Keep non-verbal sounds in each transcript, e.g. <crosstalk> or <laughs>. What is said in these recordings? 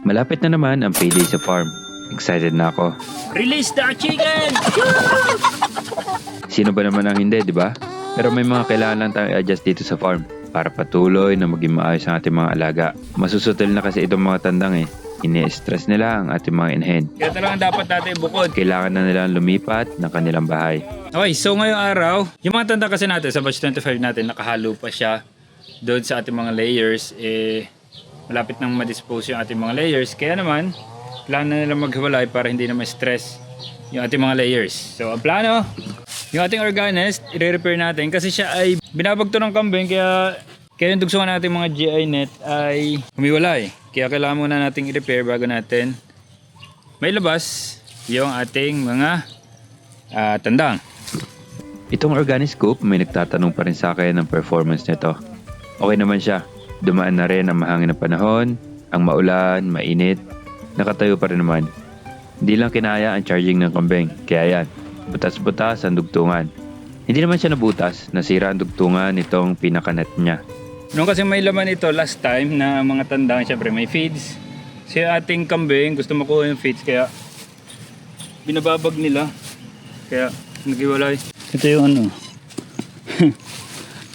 Malapit na naman ang payday sa farm. Excited na ako. Release the chicken! Sino ba naman ang hindi, di ba? Pero may mga kailangan lang tayong adjust dito sa farm para patuloy na maging maayos ang ating mga alaga. Masusutil na kasi itong mga tandang eh. Ini-stress nila ang ating mga inahin. Kaya talagang dapat natin bukod. Kailangan na nilang lumipat ng kanilang bahay. Okay, so ngayong araw, yung mga tanda kasi natin sa batch 25 natin, nakahalo pa siya doon sa ating mga layers. Eh, malapit nang ma-dispose yung ating mga layers. Kaya naman, plano na nilang maghiwalay para hindi na ma-stress yung ating mga layers. So, ang plano, yung ating organist, i-repair natin kasi siya ay binabagto ng kambing kaya kaya yung dugsungan natin mga GI net ay humiwalay. Kaya kailangan muna nating i-repair bago natin may labas yung ating mga ah, tandang. Itong organic scoop, may nagtatanong pa rin sa akin ng performance nito. Okay naman siya. Dumaan na rin ang mahangin na panahon, ang maulan, mainit, nakatayo pa rin naman. Hindi lang kinaya ang charging ng kambing, kaya yan, butas-butas ang dugtungan. Hindi naman siya nabutas, nasira ang dugtungan nitong pinakanet niya. Nung kasi may laman ito last time na mga tandang, syempre may feeds. Si ating kambing gusto makuha yung feeds kaya binababag nila. Kaya nagiwalay. Ito yung ano. <laughs>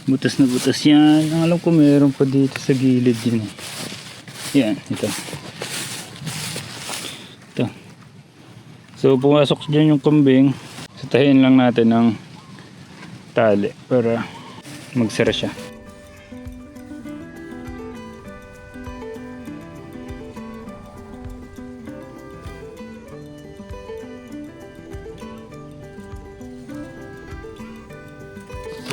butas na butas yan. Ang alam ko meron pa dito sa gilid yun. eh. Yan, ito. Ito. So pumasok dyan yung kambing. Satahin lang natin ng tali para magsara siya.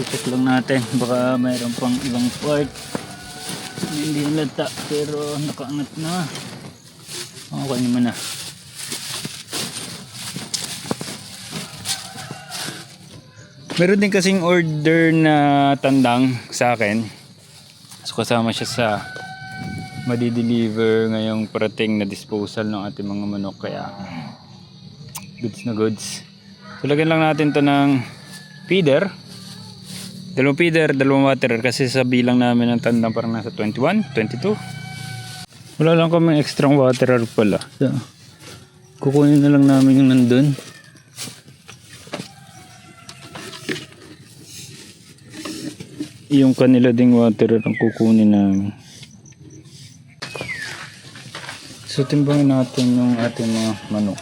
Check lang natin. Baka mayroon pang ibang part. Hindi halata pero nakaangat na. Okay naman na. Meron din kasing order na tandang sa akin. So kasama siya sa madi-deliver ngayong parating na disposal ng ating mga manok kaya goods na goods. So lang natin to ng feeder. Dalawang feeder, dalawang waterer kasi sa bilang namin ng tandang parang nasa 21, 22. Wala lang kami extra waterer pala. So, kukunin na lang namin yung nandun. Yung kanila ding waterer ang kukunin namin. So timbangin natin yung ating mga manok.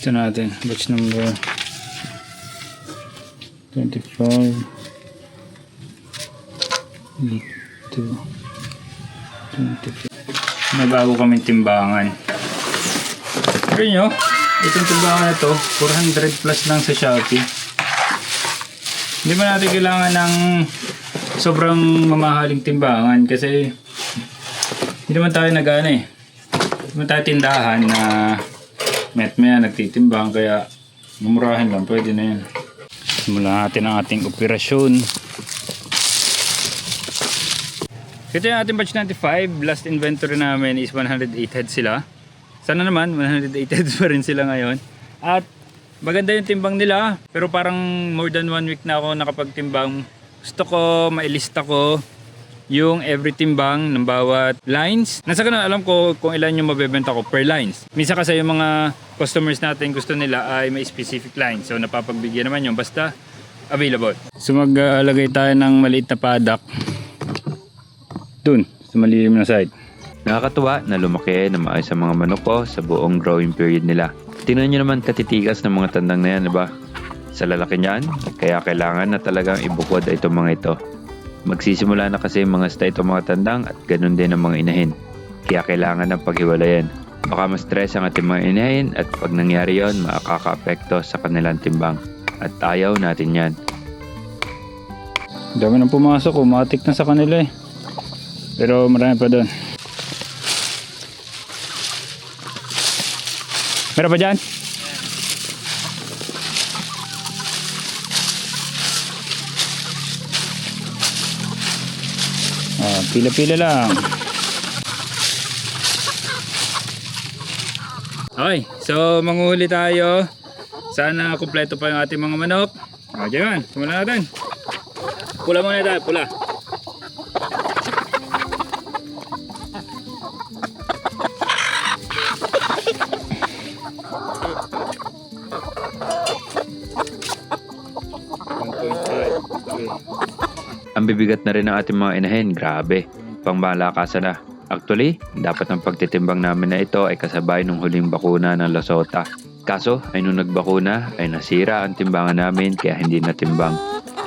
Gusto natin, batch number 25 2 25 May bago kaming timbangan. Pero nyo, itong timbangan na to, 400 plus lang sa Shopee. Hindi ba natin kailangan ng sobrang mamahaling timbangan kasi hindi naman tayo nagana eh. Hindi naman tayo tindahan na met maya nagtitimbang kaya mumurahin lang pwede na yan. Simulan natin ang ating operasyon. Ito yung ating batch 95. Last inventory namin is 108 heads sila. Sana naman 108 <laughs> heads pa rin sila ngayon. At maganda yung timbang nila. Pero parang more than one week na ako nakapagtimbang. Gusto ko, mailista ko yung every timbang ng bawat lines. Nasa ganun, alam ko kung ilan yung mabebenta ko per lines. Minsan kasi yung mga customers natin gusto nila ay may specific line. So napapagbigyan naman yung basta available. So maglalagay tayo ng maliit na paddock dun sa malilim na side. Nakakatuwa na lumaki na maayos ang mga manok ko sa buong growing period nila. Tingnan nyo naman katitigas ng mga tandang na yan, diba? Sa lalaki niyan, kaya kailangan na talagang ibukod itong mga ito. Magsisimula na kasi mga sta itong mga tandang at ganun din ang mga inahin. Kaya kailangan ng paghiwalayan. Baka ma-stress ang ating mga inahin at pag nangyari yon, makaka-apekto sa kanilang timbang. At ayaw natin yan. Dami nang pumasok, umatik na sa kanila eh. Pero marami pa doon. Meron pa dyan? Pila-pila lang. Okay, so manguhuli tayo. Sana kumpleto pa yung ating mga manok. O, dyan, simulan natin. Pula muna tayo, pula. Bibigat na rin ang ating mga inahin. Grabe. Pangmalakasan na. Actually, dapat ang pagtitimbang namin na ito ay kasabay ng huling bakuna ng Lasota. Kaso, ay nung nagbakuna ay nasira ang timbangan namin kaya hindi natimbang.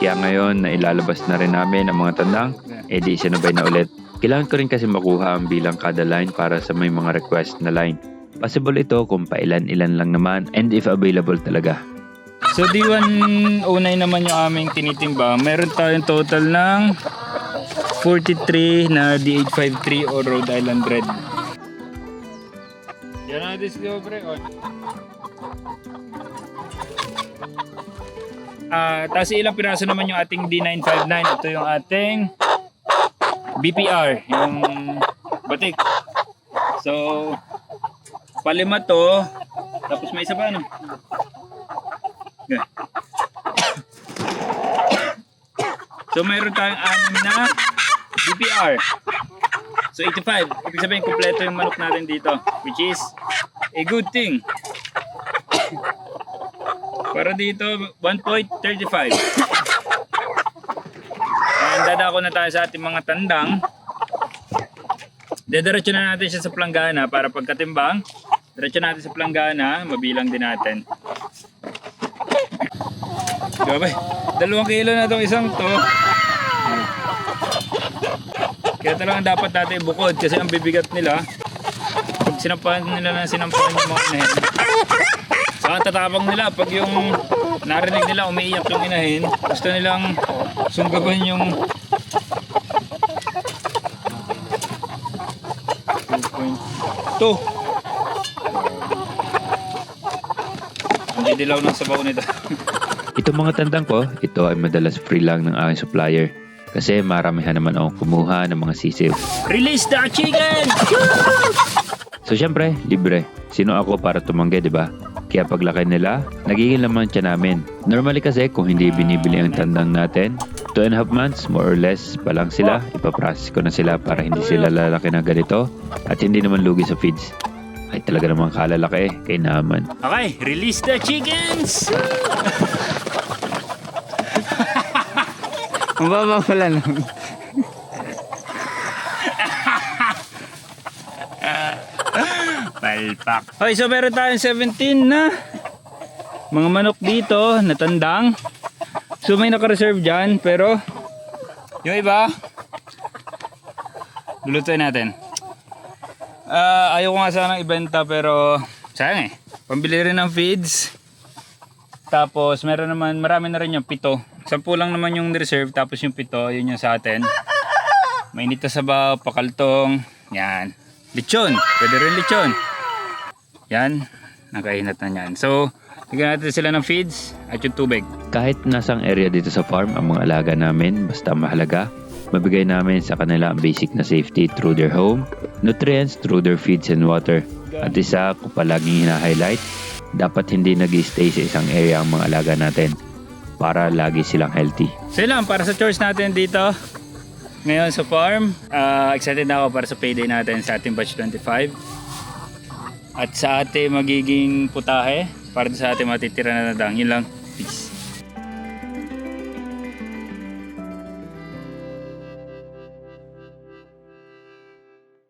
Kaya ngayon na ilalabas na rin namin ang mga tandang, edi sinabay na ulit. Kailangan ko rin kasi makuha ang bilang kada line para sa may mga request na line. Possible ito kung pailan-ilan lang naman and if available talaga. So D109 naman yung aming tinitimbang. Meron tayong total ng 43 na D853 o Rhode Island Red. Yan natin si Obre. Oh. Ah, tapos ilang piraso naman yung ating D959. Ito yung ating BPR, yung batik. So, palima to. Tapos may isa pa ano? So mayroon tayong anim na BPR. So 85. Ibig sabihin kumpleto yung manok natin dito. Which is a good thing. Para dito 1.35. And dadako na tayo sa ating mga tandang. Dediretso na natin siya sa planggana para pagkatimbang. Diretso natin sa planggana, mabilang din natin. Grabe, dalawang kilo na itong isang to. Kaya talagang dapat natin bukod kasi ang bibigat nila. Pag sinampahan nila na sinampahan yung mga inahin. Saka ang tatapang nila pag yung narinig nila umiiyak yung inahin, gusto nilang sunggaban yung 2.2 Ang didilaw ng sabaw nito. <laughs> Itong mga tandang ko, ito ay madalas free lang ng aking supplier. Kasi maramihan naman akong kumuha ng mga sisiw. Release the chicken! So syempre, libre. Sino ako para tumanggi, di ba? Kaya paglaki nila, nagiging laman siya namin. Normally kasi kung hindi binibili ang tandang natin, 2 and a half months, more or less, pa lang sila. Ipaprocess ko na sila para hindi sila lalaki na ganito at hindi naman lugi sa feeds. Ay talaga namang kalalaki, kay naman. Okay, release the chickens! Ang baba pala lang. Palpak. Okay, so meron tayong 17 na mga manok dito na tandang. So may naka-reserve dyan, pero yung iba, lulutuin natin. Ah, ayaw ko nga sanang ibenta pero sayang eh. Pambili rin ng feeds. Tapos meron naman, marami na rin yung pito. Sampu lang naman yung reserve tapos yung pito, yun yung sa atin. Mainit na sabaw, pakaltong, yan. Lechon, pwede rin lechon. Yan, nakainat na yan. So, bigyan natin sila ng feeds at yung tubig. Kahit nasang area dito sa farm ang mga alaga namin, basta mahalaga, mabigay namin sa kanila ang basic na safety through their home, nutrients through their feeds and water. At isa ko palaging hina-highlight, dapat hindi nag stay sa isang area ang mga alaga natin para lagi silang healthy. So lang, para sa chores natin dito, ngayon sa farm, ah, excited na ako para sa payday natin sa ating batch 25. At sa ating magiging putahe, para sa ating matitira na nadang. Yun lang.